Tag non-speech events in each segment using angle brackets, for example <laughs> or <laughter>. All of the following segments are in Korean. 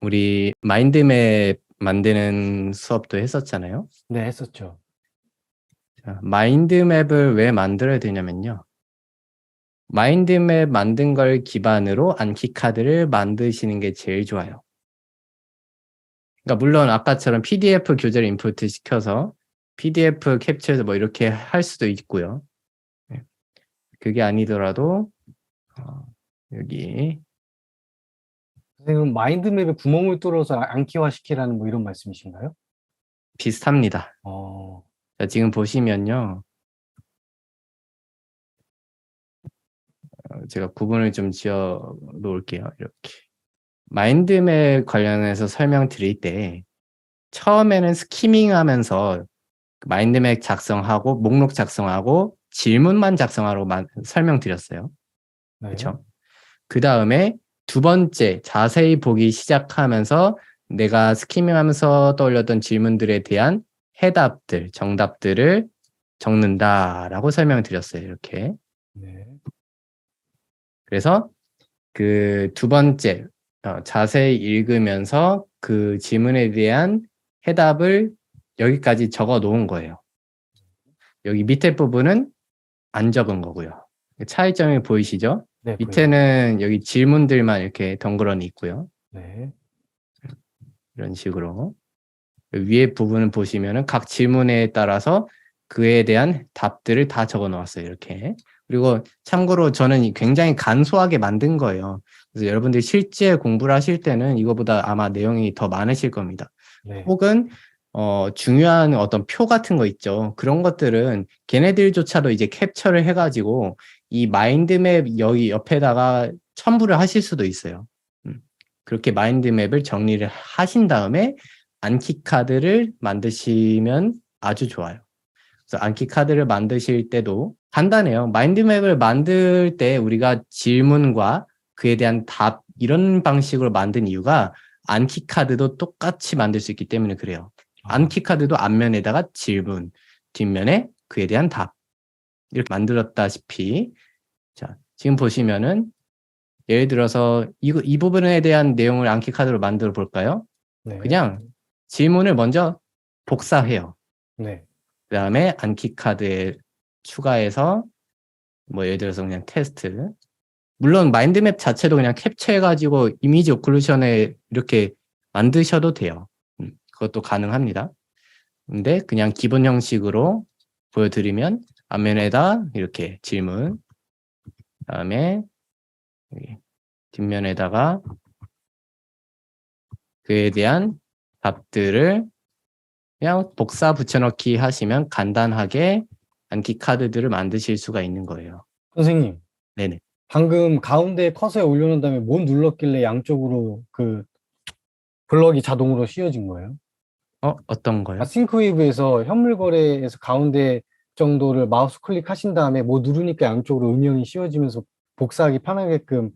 우리 마인드맵 만드는 수업도 했었잖아요. 네, 했었죠. 자, 마인드맵을 왜 만들어야 되냐면요. 마인드맵 만든 걸 기반으로暗記 카드를 만드시는 게 제일 좋아요. 그러니까 물론 아까처럼 PDF 교재를 인풋 시켜서 PDF 캡처해서 뭐 이렇게 할 수도 있고요. 네. 그게 아니더라도 어, 여기 선생님, 마인드맵에 구멍을 뚫어서 암기화 시키라는 뭐 이런 말씀이신가요? 비슷합니다. 어, 자, 지금 보시면요. 어, 제가 구분을 좀 지어 놓을게요. 이렇게. 마인드맵 관련해서 설명드릴 때 처음에는 스키밍 하면서 마인드맵 작성하고 목록 작성하고 질문만 작성하라고 마- 설명드렸어요. 네. 그렇죠? 그 다음에 두 번째 자세히 보기 시작하면서 내가 스키밍하면서 떠올렸던 질문들에 대한 해답들, 정답들을 적는다라고 설명드렸어요. 이렇게. 네. 그래서 그 두 번째 어, 자세히 읽으면서 그 질문에 대한 해답을 여기까지 적어 놓은 거예요. 여기 밑에 부분은 안 적은 거고요. 차이점이 보이시죠? 네. 밑에는 여기 질문들만 이렇게 덩그러니 있고요. 네. 이런 식으로. 위에 부분을 보시면은 각 질문에 따라서 그에 대한 답들을 다 적어 놓았어요. 이렇게. 그리고 참고로 저는 이 굉장히 간소하게 만든 거예요. 그래서 여러분들이 실제 공부를 하실 때는 이거보다 아마 내용이 더 많으실 겁니다. 네. 혹은 어, 중요한 어떤 표 같은 거 있죠. 그런 것들은 걔네들조차도 이제 캡처를 해가지고 이 마인드맵 여기 옆에다가 첨부를 하실 수도 있어요. 음, 그렇게 마인드맵을 정리를 하신 다음에 안키 카드를 만드시면 아주 좋아요. 그래서 안키 카드를 만드실 때도 간단해요. 마인드맵을 만들 때 우리가 질문과 그에 대한 답 이런 방식으로 만든 이유가 안키 카드도 똑같이 만들 수 있기 때문에 그래요. 안키 카드도 앞면에다가 질문, 뒷면에 그에 대한 답 이렇게 만들었다시피 자 지금 보시면은 예를 들어서 이, 이 부분에 대한 내용을 안키 카드로 만들어 볼까요? 네. 그냥 질문을 먼저 복사해요. 네. 그 다음에 안키 카드에 추가해서 뭐 예를 들어서 그냥 테스트 물론 마인드맵 자체도 그냥 캡처해가지고 이미지 오클루션에 이렇게 만드셔도 돼요. 음, 그것도 가능합니다. 근데 그냥 기본 형식으로 보여드리면 앞면에다 이렇게 질문 그 다음에 여기 뒷면에다가 그에 대한 답들을 그냥 복사 붙여넣기 하시면 간단하게 안키 카드들을 만드실 수가 있는 거예요. 선생님, 네네. 방금 가운데 커서에 올려놓은 다음에 뭐 눌렀길래 양쪽으로 그 블럭이 자동으로 씌워진 거예요? 어, 어떤 거요? 아, 싱크웨이브에서 현물 거래에서 가운데 정도를 마우스 클릭하신 다음에 뭐 누르니까 양쪽으로 음영이 씌워지면서 복사하기 편하게끔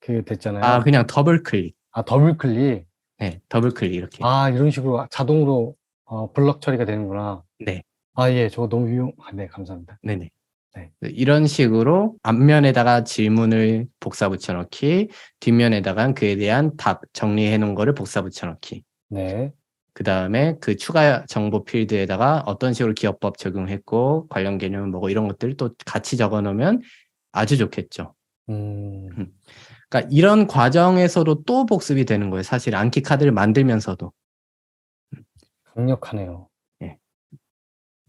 그 됐잖아요. 아, 그냥 더블 클릭. 아, 더블 클릭. 네, 더블 클릭 이렇게. 아, 이런 식으로 자동으로 어, 블럭 처리가 되는구나. 네, 아, 예, 저거 너무 유용. 아, 네, 감사합니다. 네네. 네. 이런 식으로 앞면에다가 질문을 복사 붙여넣기, 뒷면에다가 그에 대한 답 정리해 놓은 거를 복사 붙여넣기. 네, 그 다음에 그 추가 정보 필드에다가 어떤 식으로 기업법 적용했고, 관련 개념은 뭐고 이런 것들을 또 같이 적어 놓으면 아주 좋겠죠. 음, 그러니까 이런 과정에서도 또 복습이 되는 거예요. 사실 안키 카드를 만들면서도. 강력하네요. 예.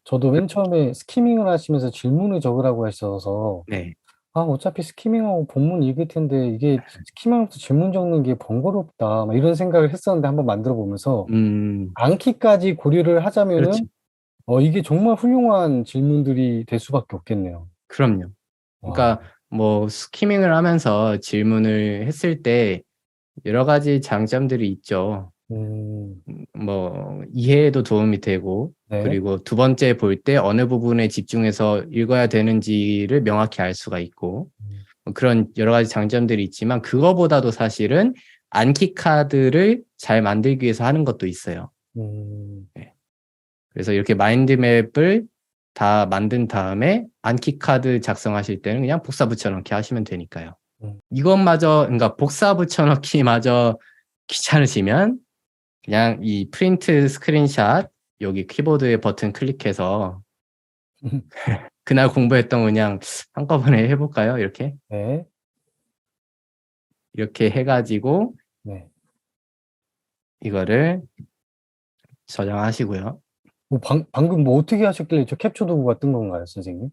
저도 맨 처음에 스키밍을 하시면서 질문을 적으라고 하셔서 네. 아, 어차피 스키밍하고 본문 읽을 텐데 이게 스키밍하면서 질문 적는 게 번거롭다. 막 이런 생각을 했었는데 한번 만들어 보면서 음, 암기까지 고려를 하자면은 그렇죠. 어, 이게 정말 훌륭한 질문들이 될 수밖에 없겠네요. 그럼요. 와, 그러니까 뭐 스키밍을 하면서 질문을 했을 때 여러 가지 장점들이 있죠. 음, 뭐 이해에도 도움이 되고 네, 그리고 두 번째 볼 때 어느 부분에 집중해서 읽어야 되는지를 명확히 알 수가 있고 음. 뭐 그런 여러 가지 장점들이 있지만 그거보다도 사실은 안키 카드를 잘 만들기 위해서 하는 것도 있어요. 음, 그래서 이렇게 마인드맵을 다 만든 다음에 안키 카드 작성하실 때는 그냥 복사 붙여넣기 하시면 되니까요. 음. 이것마저 그러니까 복사 붙여넣기마저 귀찮으시면 그냥 이 프린트 스크린샷 여기 키보드의 버튼 클릭해서 <laughs> 그날 공부했던 거 그냥 한꺼번에 해볼까요? 이렇게 네. 이렇게 해가지고 네. 이거를 저장하시고요. 뭐 방, 방금 뭐 어떻게 하셨길래 저 캡처 도구가 뜬 건가요, 선생님?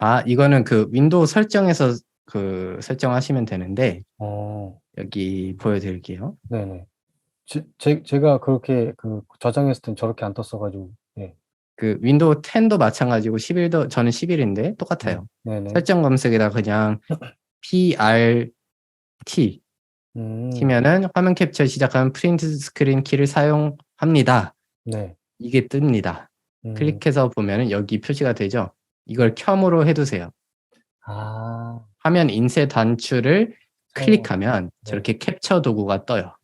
아 이거는 그 윈도우 설정에서 그 설정하시면 되는데 어, 여기 보여드릴게요. 네네. 제, 제, 제가 그렇게 그 저장했을 땐 저렇게 안 떴어가지고, 네. 그 윈도우 10도 마찬가지고 11도 저는 11인데 똑같아요. 네 네. 설정 검색에다 그냥 PRT 음, 키면은 화면 캡처 시작하면 프린트 스크린 키를 사용합니다. 네. 이게 뜹니다. 음, 클릭해서 보면은 여기 표시가 되죠. 이걸 켬으로 해두세요. 아, 화면 인쇄 단추를 클릭하면 네. 저렇게 캡처 도구가 떠요.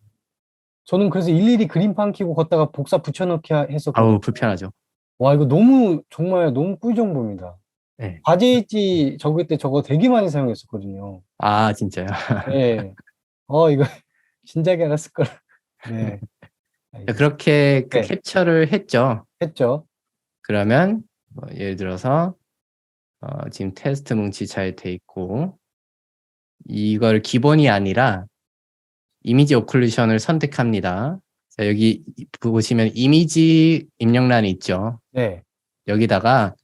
저는 그래서 일일이 그림판 키고 걷다가 복사 붙여넣기 하- 했었거든요. 아우 불편하죠. 와, 이거 너무, 정말 너무 꿀 정보입니다. 네. 과제일지 적을 때 저거 되게 많이 사용했었거든요. 아 진짜요. <laughs> 네. 어, 이거 <laughs> 진작에 알았을 걸. 네. 그렇게 그 네. 캡처를 했죠. 했죠. 그러면 뭐 예를 들어서 어, 지금 테스트 뭉치 잘 돼 있고 이걸 기본이 아니라 이미지 오클루션을 선택합니다. 자, 여기 보시면 이미지 입력란이 있죠. 네. 여기다가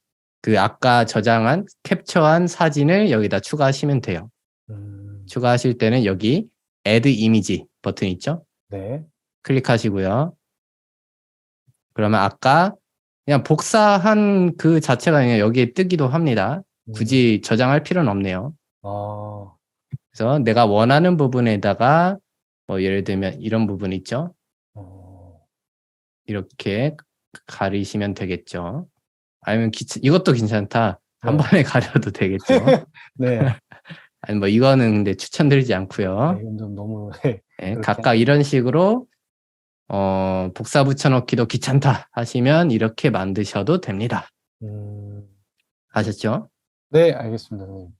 그 아까 저장한 캡처한 사진을 여기다 추가하시면 돼요. 음, 추가하실 때는 여기 add 이미지 버튼 있죠? 네. 클릭하시고요. 그러면 아까 그냥 복사한 그 자체가 그냥 여기에 뜨기도 합니다. 음, 굳이 저장할 필요는 없네요. 아, 그래서 내가 원하는 부분에다가 뭐 예를 들면 이런 부분 있죠? 어, 이렇게 가리시면 되겠죠. 아니면 기, 이것도 괜찮다. 한 네. 번에 <laughs> 가려도 되겠죠. <laughs> 네. <laughs> 아니 뭐 이거는 근데 추천드리지 않고요. 네, 이건 좀 너무, 네. 예, 그렇게 각각 이런 식으로 어, 복사 붙여넣기도 귀찮다 하시면 이렇게 만드셔도 됩니다. 음, 아셨죠? 네, 알겠습니다, 선생님.